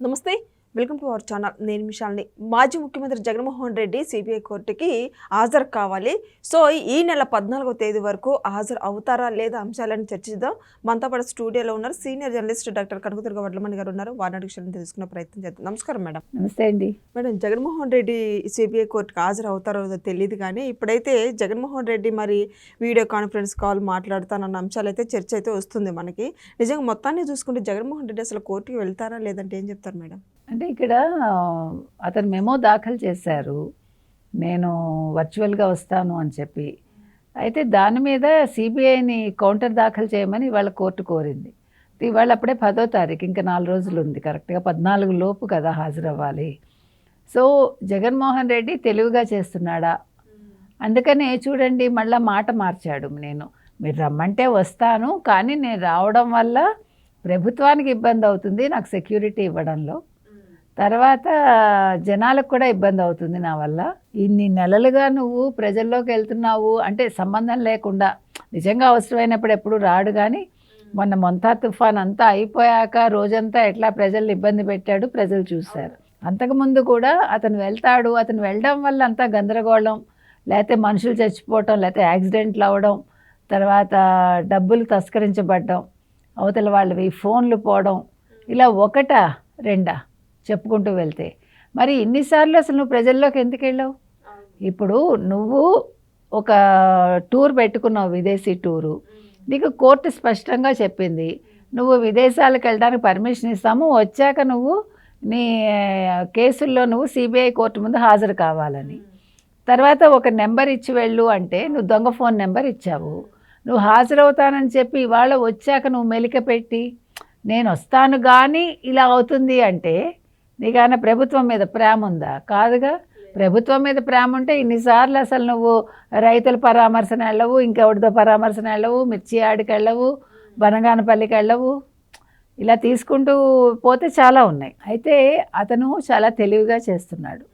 నమస్తే. Welcome to our channel. నేను మిషాల్ని మాజీ ముఖ్యమంత్రి జగన్మోహన్ రెడ్డి సిబిఐ కోర్టుకి హాజరు కావాలి. సో ఈ నెల పద్నాలుగో తేదీ వరకు హాజరు అవుతారా లేదా అంశాలను చర్చిద్దాం. మనతో పాటు స్టూడియోలో ఉన్నారు senior journalist doctor Kanakadurga Vadlamani garu ఉన్నారు. వారిని అడిగి తెలుసుకునే ప్రయత్నం చేద్దాం. నమస్కారం మేడం. నమస్తే అండి. మేడం జగన్మోహన్ రెడ్డి సిబిఐ కోర్టుకి హాజరు అవుతారో లేదో తెలియదు కానీ ఇప్పుడైతే జగన్మోహన్ రెడ్డి మరి వీడియో కాన్ఫరెన్స్ కాల్ మాట్లాడతానన్న అంశాలు అయితే చర్చ అయితే వస్తుంది మనకి. నిజంగా మొత్తాన్ని చూసుకుంటే జగన్మోహన్ రెడ్డి అసలు కోర్టుకి వెళ్తారా లేదంటే ఏం చెప్తారు మేడం? అంటే ఇక్కడ అతను మెమో దాఖలు చేశారు. నేను వర్చువల్గా వస్తాను అని చెప్పి. అయితే దాని మీద సిబిఐని కౌంటర్ దాఖలు చేయమని ఇవాళ కోర్టు కోరింది. ఇవాళ అప్పుడే పదో తారీఖు ఇంకా నాలుగు రోజులు ఉంది కరెక్ట్గా పద్నాలుగు లోపు కదా హాజరవ్వాలి. సో జగన్మోహన్ రెడ్డి తెలివిగా చేస్తున్నాడా? అందుకనే చూడండి మళ్ళీ మాట మార్చాడు నేను. మీరు రమ్మంటే వస్తాను కానీ నేను రావడం వల్ల ప్రభుత్వానికి ఇబ్బంది అవుతుంది నాకు సెక్యూరిటీ ఇవ్వడంలో. తర్వాత జనాలకు కూడా ఇబ్బంది అవుతుంది నా వల్ల. ఇన్ని నెలలుగా నువ్వు ప్రజల్లోకి వెళ్తున్నావు అంటే సంబంధం లేకుండా నిజంగా అవసరమైనప్పుడు ఎప్పుడు రాడు కానీ మొన్న మొంతా తుఫాన్ అంతా అయిపోయాక రోజంతా ఎట్లా ప్రజల్ని ఇబ్బంది పెట్టాడు ప్రజలు చూశారు. అంతకుముందు కూడా అతను వెళ్తాడు అతను వెళ్ళడం వల్ల అంతా గందరగోళం లేకపోతే మనుషులు చచ్చిపోవటం లేకపోతే యాక్సిడెంట్లు అవ్వడం తర్వాత డబ్బులు తస్కరించబడ్డం అవతల వాళ్ళవి ఫోన్లు పోవడం ఇలా ఒకటా రెండా? చెప్పుకుంటూ వెళ్తే. మరి ఇన్నిసార్లు అసలు నువ్వు ప్రజల్లోకి ఎందుకు వెళ్ళావు? ఇప్పుడు నువ్వు ఒక టూర్ పెట్టుకున్నావు విదేశీ టూరు. నీకు కోర్టు స్పష్టంగా చెప్పింది. నువ్వు విదేశాలకు వెళ్ళడానికి పర్మిషన్ ఇస్తాము. వచ్చాక నువ్వు నీ కేసుల్లో నువ్వు సిబిఐ కోర్టు ముందు హాజరు కావాలని. తర్వాత ఒక నెంబర్ ఇచ్చి వెళ్ళు అంటే నువ్వు దొంగ ఫోన్ నెంబర్ ఇచ్చావు. నువ్వు హాజరవుతానని చెప్పి ఇవాళ వచ్చాక నువ్వు మెలిక పెట్టి నేను వస్తాను కానీ ఇలా అవుతుంది అంటే నీకైనా ప్రభుత్వం మీద ప్రేమ ఉందా? కాదుగా. ప్రభుత్వం మీద ప్రేమ ఉంటే ఇన్నిసార్లు అసలు నువ్వు రైతుల పరామర్శన వెళ్ళవు ఇంకెవరితో పరామర్శన వెళ్ళవు మిర్చి ఆడికి వెళ్ళవు బనగానపల్లికి వెళ్ళవు. ఇలా తీసుకుంటూ పోతే చాలా ఉన్నాయి. అయితే అతను చాలా తెలివిగా చేస్తున్నాడు.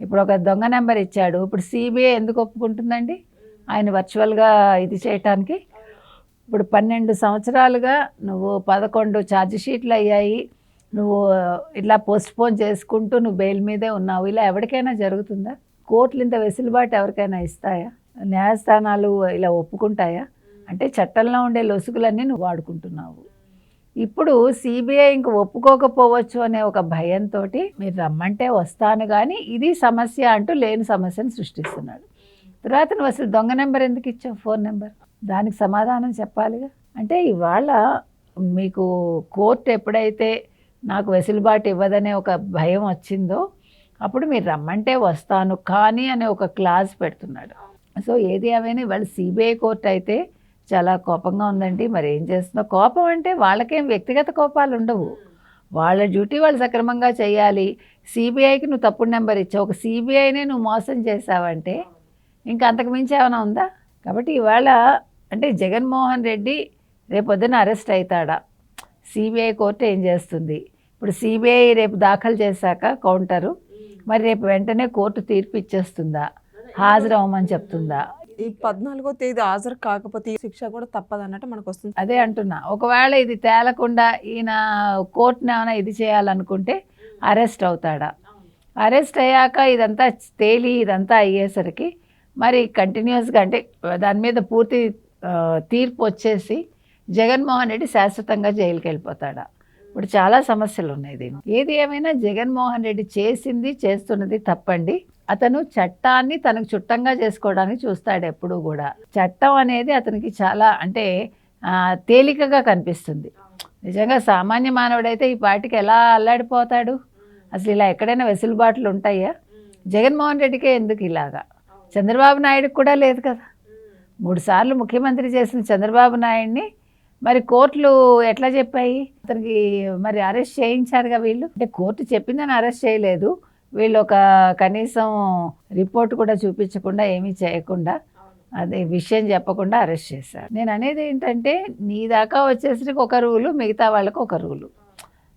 ఇప్పుడు ఒక దొంగ నెంబర్ ఇచ్చాడు. ఇప్పుడు సిబిఐ ఎందుకు ఒప్పుకుంటుందండి? ఆయన వర్చువల్గా ఇది చేయటానికి. ఇప్పుడు పన్నెండు సంవత్సరాలుగా నువ్వు పదకొండు ఛార్జ్ షీట్లు అయ్యాయి. నువ్వు ఇట్లా పోస్ట్పోన్ చేసుకుంటూ నువ్వు బెయిల్ మీదే ఉన్నావు. ఇలా ఎవరికైనా జరుగుతుందా? కోర్టులు ఇంత వెసులుబాటు ఎవరికైనా ఇస్తాయా? న్యాయస్థానాలు ఇలా ఒప్పుకుంటాయా? అంటే చట్టంలో ఉండే లొసుగులన్నీ నువ్వు వాడుకుంటున్నావు. ఇప్పుడు సిబిఐ ఇంక ఒప్పుకోకపోవచ్చు అనే ఒక భయంతో మీరు రమ్మంటే వస్తాను కానీ ఇది సమస్య అంటూ లేని సమస్యను సృష్టిస్తున్నాడు. తర్వాత నువ్వు అసలు దొంగ నెంబర్ ఎందుకు ఇచ్చావు? Phone number? దానికి సమాధానం చెప్పాలిగా? అంటే ఇవాళ మీకు కోర్టు ఎప్పుడైతే నాకు వెసులుబాటు ఇవ్వదనే ఒక భయం వచ్చిందో అప్పుడు మీరు రమ్మంటే వస్తాను కానీ అనే ఒక క్లాజ్ పెడుతున్నాడు. సో ఏది అవైనా ఇవాళ సిబిఐ కోర్టు అయితే చాలా కోపంగా ఉందండి. మరి ఏం చేస్తుందో? కోపం అంటే వాళ్ళకేం వ్యక్తిగత కోపాలు ఉండవు. వాళ్ళ డ్యూటీ వాళ్ళు సక్రమంగా చేయాలి. సిబిఐకి నువ్వు తప్పుడు నెంబర్ ఇచ్చావు. ఒక సిబిఐనే నువ్వు మోసం చేసావంటే ఇంకా అంతకుమించి ఏమైనా ఉందా? కాబట్టి ఇవాళ అంటే జగన్మోహన్ రెడ్డి రేపొద్దున అరెస్ట్ అవుతాడా సిబిఐ కోర్టు ఏం చేస్తుంది? ఇప్పుడు సిబిఐ రేపు దాఖలు చేశాక కౌంటరు. మరి రేపు వెంటనే కోర్టు తీర్పు ఇచ్చేస్తుందా? హాజరు అవ్వమని చెప్తుందా? ఈ పద్నాలుగో తేదీ హాజరు కాకపోతే ఈ శిక్ష కూడా తప్పదన్నట్టు మనకు వస్తుంది అదే అంటున్నా. ఒకవేళ ఇది తేలకుండా ఈయన కోర్టుని ఏమైనా ఇది చేయాలనుకుంటే అరెస్ట్ అవుతాడా? అరెస్ట్ అయ్యాక ఇదంతా తేలి ఇదంతా అయ్యేసరికి మరి కంటిన్యూస్గా అంటే దాని మీద పూర్తి తీర్పు వచ్చేసి జగన్మోహన్ రెడ్డి శాశ్వతంగా జైలుకి వెళ్ళిపోతాడా ఇప్పుడు చాలా సమస్యలు ఉన్నాయి దీన్ని ఏది ఏమైనా జగన్మోహన్ రెడ్డి చేసింది చేస్తున్నది తప్పండి. అతను చట్టాన్ని తనకు చుట్టంగా చేసుకోవడానికి చూస్తాడు ఎప్పుడూ కూడా. చట్టం అనేది అతనికి చాలా అంటే తేలికగా కనిపిస్తుంది. నిజంగా సామాన్య మానవుడైతే ఈ పాటికి ఎలా అల్లాడిపోతాడు? అసలు ఇలా ఎక్కడైనా వెసులుబాట్లు ఉంటాయా? జగన్మోహన్ రెడ్డికే ఎందుకు ఇలాగా? చంద్రబాబు నాయుడుకి కూడా లేదు కదా. మూడుసార్లు ముఖ్యమంత్రి చేసిన చంద్రబాబు నాయుడిని మరి కోర్టులు ఎట్లా చెప్పాయి? అతనికి మరి అరెస్ట్ చేయించారుగా వీళ్ళు? అంటే కోర్టు చెప్పిందని అరెస్ట్ చేయలేదు. వీళ్ళు ఒక కనీసం రిపోర్ట్ కూడా చూపించకుండా ఏమీ చేయకుండా అదే విషయం చెప్పకుండా అరెస్ట్ చేశారు. నేను అనేది ఏంటంటే నీ దాకా వచ్చేసరికి ఒక రూలు మిగతా వాళ్ళకి ఒక రూలు.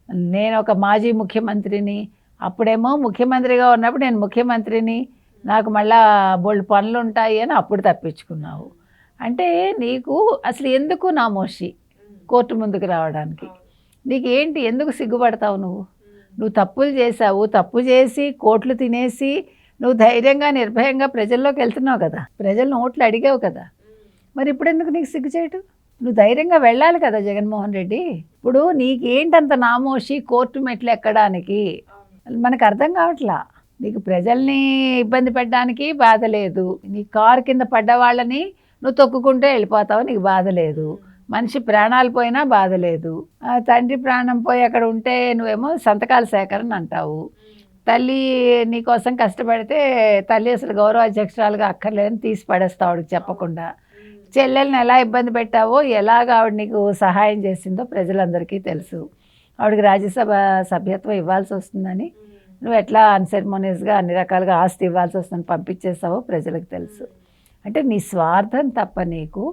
నేను ఒక మాజీ ముఖ్యమంత్రిని అప్పుడేమో ముఖ్యమంత్రిగా ఉన్నప్పుడు నేను ముఖ్యమంత్రిని నాకు మళ్ళా బోల్డ్ పనులు ఉంటాయి అని అప్పుడు తప్పించుకున్నావు. అంటే నీకు అసలు ఎందుకు నామోషి కోర్టు ముందుకు రావడానికి? నీకు ఏంటి ఎందుకు సిగ్గుపడతావు నువ్వు? నువ్వు తప్పులు చేసావు తప్పు చేసి కోట్లు తినేసి నువ్వు ధైర్యంగా నిర్భయంగా ప్రజల్లోకి వెళ్తున్నావు కదా. ప్రజలు ఓట్లు అడిగావు కదా. మరి ఇప్పుడు ఎందుకు నీకు సిగ్గు చేయటం? నువ్వు ధైర్యంగా వెళ్ళాలి కదా జగన్మోహన్ రెడ్డి. ఇప్పుడు నీకేంటంత నామోషి కోర్టు మెట్లు ఎక్కడానికి? మనకు అర్థం కావట్లా. నీకు ప్రజల్ని ఇబ్బంది పెట్టడానికి బాధ లేదు. నీ కారు కింద పడ్డ వాళ్ళని నువ్వు తొక్కుకుంటే వెళ్ళిపోతావు నీకు బాధ లేదు. మనిషి ప్రాణాలు పోయినా బాధ లేదు. ఆ తండ్రి ప్రాణం పోయి అక్కడ ఉంటే నువ్వేమో సంతకాల సేకరణ అంటావు. తల్లి నీకోసం కష్టపడితే తల్లి అసలు గౌరవాధ్యక్షరాలుగా అక్కర్లేదని తీసి పడేస్తావు ఆవిడకి చెప్పకుండా. చెల్లెల్ని ఎలా ఇబ్బంది పెట్టావో ఎలాగ ఆవిడ నీకు సహాయం చేసిందో ప్రజలందరికీ తెలుసు. ఆవిడకి రాజ్యసభ సభ్యత్వం ఇవ్వాల్సి వస్తుందని నువ్వు ఎట్లా అన్సెరిమోనియస్గా అన్ని రకాలుగా ఆస్తి ఇవ్వాల్సి వస్తుందని పంపించేస్తావో ప్రజలకు తెలుసు. అంటే నీ స్వార్థం తప్ప నీకు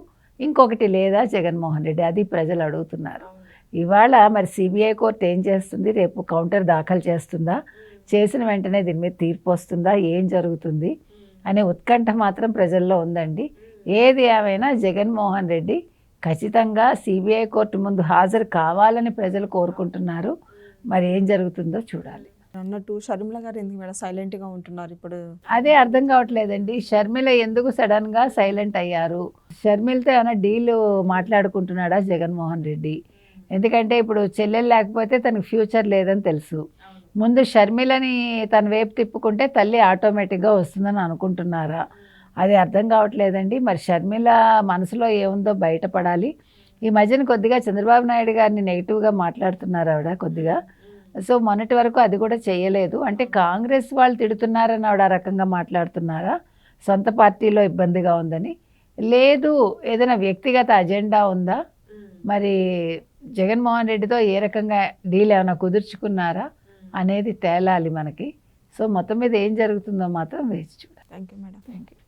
ఇంకొకటి లేదా జగన్మోహన్ రెడ్డి అది ప్రజలు అడుగుతున్నారు. ఇవాళ మరి సిబిఐ కోర్టు ఏం చేస్తుంది? రేపు కౌంటర్ దాఖలు చేస్తుందా? చేసిన వెంటనే దీని మీద తీర్పు వస్తుందా? ఏం జరుగుతుంది? అనే ఉత్కంఠ మాత్రం ప్రజల్లో ఉందండి. ఏది ఏమైనా జగన్మోహన్ రెడ్డి ఖచ్చితంగా సిబిఐ కోర్టు ముందు హాజరు కావాలని ప్రజలు కోరుకుంటున్నారు. మరి ఏం జరుగుతుందో చూడాలి. అన్నట్టు షర్మిల గారు ఎందుకు మేడం సైలెంట్గా ఉంటున్నారు ఇప్పుడు? అదే అర్థం కావట్లేదండి. షర్మిల ఎందుకు సడన్గా సైలెంట్ అయ్యారు? షర్మిలతో ఏమైనా డీల్ మాట్లాడుకుంటున్నాడా జగన్మోహన్ రెడ్డి? ఎందుకంటే ఇప్పుడు చెల్లెలు లేకపోతే తనకు ఫ్యూచర్ లేదని తెలుసు. ముందు షర్మిలని తన వైపు తిప్పుకుంటే తల్లి ఆటోమేటిక్గా వస్తుందని అనుకుంటున్నారా? అది అర్థం కావట్లేదండి. మరి షర్మిల మనసులో ఏముందో బయటపడాలి. ఈ మధ్యన కొద్దిగా చంద్రబాబు నాయుడు గారిని నెగిటివ్గా మాట్లాడుతున్నారు ఆవిడ కొద్దిగా. సో మొన్నటి వరకు అది కూడా చేయలేదు. అంటే కాంగ్రెస్ వాళ్ళు తిడుతున్నారని ఆవిడ ఆ రకంగా మాట్లాడుతున్నారా? సొంత పార్టీలో ఇబ్బందిగా ఉందని. లేదు ఏదైనా వ్యక్తిగత అజెండా ఉందా? మరి జగన్మోహన్ రెడ్డితో ఏ రకంగా డీల్ ఏమైనా కుదుర్చుకున్నారా? అనేది తేలాలి మనకి. సో మొత్తం మీద ఏం జరుగుతుందో మాత్రం వేచి చూడాలి. Thank you madam thank you